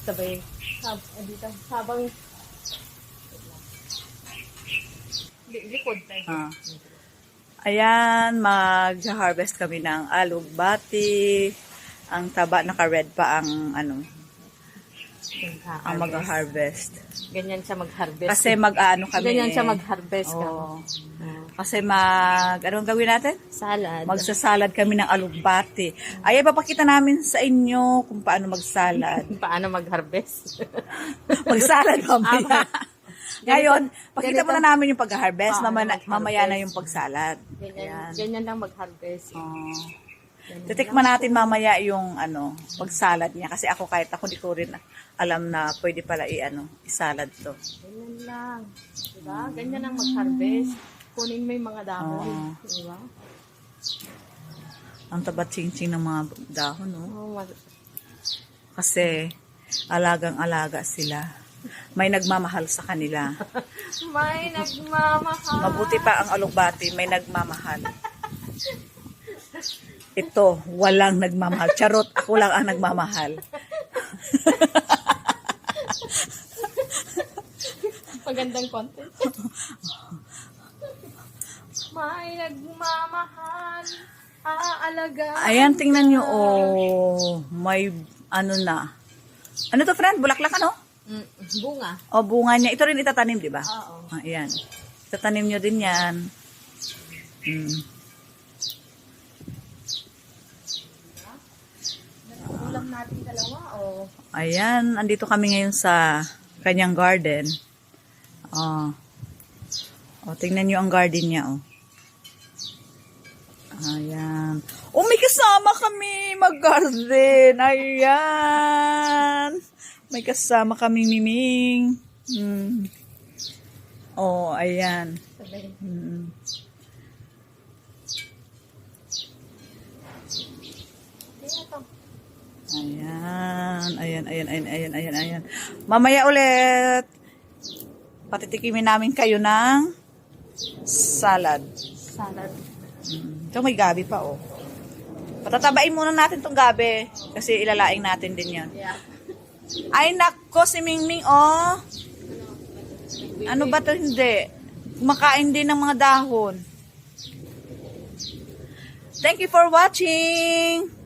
Sabay, hab, ah, dito, habang Li- likod tayo. Ah. Ayan, mag-harvest kami ng alugbati. Ang taba, naka-red pa ang ano, ang mag-harvest. Ganyan siya mag-harvest. Kasi mag-ano kami. Ganyan siya eh. mag-harvest ka. Kasi mag, anong gawin natin? Salad. Magsasalad kami ng alugbati. Ay, papakita namin sa inyo kung paano magsalad. Paano mag-harvest? magsalad mamaya. Ngayon, pakita muna namin yung pag-harvest. Paano Mamaya, mamaya na yung pagsalad. ganyan, Ayan. ganyan lang mag-harvest. Oh. Titikman natin mamaya yung ano, pagsalad niya kasi ako kahit ako di ko rin alam na pwede pala i-ano, isalad to. Ganyan lang. Diba? Ganyan lang mag-harvest. Kunin mo yung mga dahon. Oo. Diba? Ang tabat ching-ching ng mga dahon, no? Oh, mag- Kasi alagang-alaga sila. May nagmamahal sa kanila. May nagmamahal. Mabuti pa ang alugbati, may nagmamahal. Ito, walang nagmamahal. Charot, ako lang ang nagmamahal. Magandang content. May nagmamahal. Aalaga. Ayan, tingnan nyo, oh, may ano na. Ano to, friend? Bulaklak, ano? Mm, bunga. O, bunga niya. Ito rin itatanim, di ba? Oo. Ah, ayan. Itatanim nyo din yan. Mm. Ulam natin dalawa, oh. Ayan, andito kami ngayon sa kanyang garden. Oh. Oh, tingnan nyo ang garden niya, oh. Ayan. Oh, may kasama kami mag-garden. Ayan. May kasama kami, Miming. Hmm. Oh, ayan. Hmm. Ayan, ayan, ayan, ayan, ayan, ayan, ayan. Mamaya ulit, patitikimin namin kayo ng salad. Salad. Ito may gabi pa, oh. Patatabain muna natin tong gabi kasi ilalaing natin din yan. Yeah. Ay, nako, si Mingming, oh. Ano ba to hindi? Kumakain din ng mga dahon. Thank you for watching.